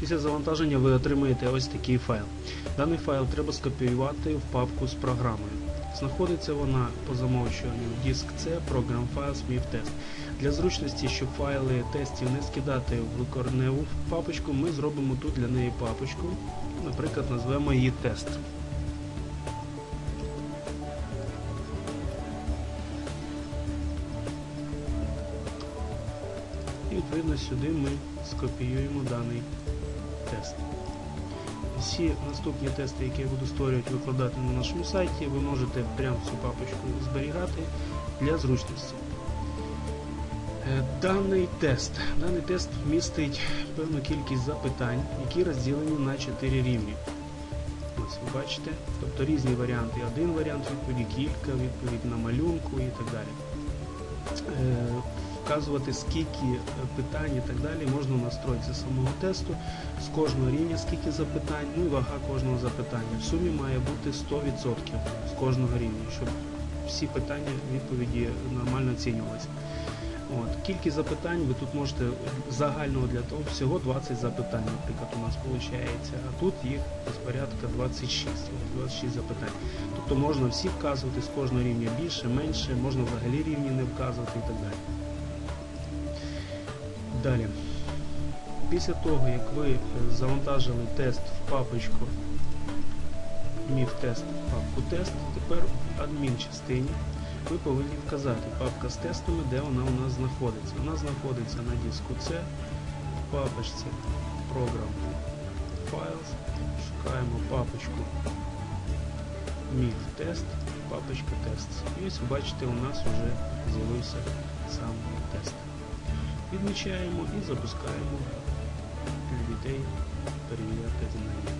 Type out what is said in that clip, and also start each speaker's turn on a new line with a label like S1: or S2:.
S1: Після завантаження ви отримаєте ось такий файл. Даний файл треба скопіювати в папку з програмою. Знаходиться вона по замовчуванню диск C, Program Files MIF-Test. Для зручності, щоб файли тестів не скидати в кореневу папочку, ми зробимо тут для неї папочку. Наприклад, назвемо її тест. І відповідно сюди ми скопіюємо даний тест. Всі наступні тести, які я буду створювати, викладати на нашому сайті, ви можете прямо цю папочку зберігати для зручності. Е, Даний тест Даний тест містить певну кількість запитань, які розділені на 4 рівні. Ось ви бачите, тобто різні варіанти. Один варіант відповіді, кілька, відповідь на малюнку і так далі. Вказувати скільки е, питань і так далі можна в настройці самого тесту, з кожного рівня скільки запитань, ну і вага кожного запитання. В сумі має бути 100% з кожного рівня, щоб всі питання відповіді нормально оцінювалися. От. Кількість запитань ви тут можете загального для того всього 20 запитань, наприклад, у нас виходить, а тут їх порядка 26, 26 запитань. Тобто можна всі вказувати з кожного рівня більше, менше, можна взагалі рівні не вказувати і так далі. Далі. Після того, як ви е, завантажили тест в папочку MIF-тест, папку тест, тепер в адмін-частині ви повинні вказати папка з тестами, де вона у нас знаходиться. Вона знаходиться на диску C, в папочці Program Files, шукаємо папочку MIF тест, папочка тест. І ось бачите, у нас вже з'явився сам тест. Відмічаємо і запускаємо людей перевіряти знання.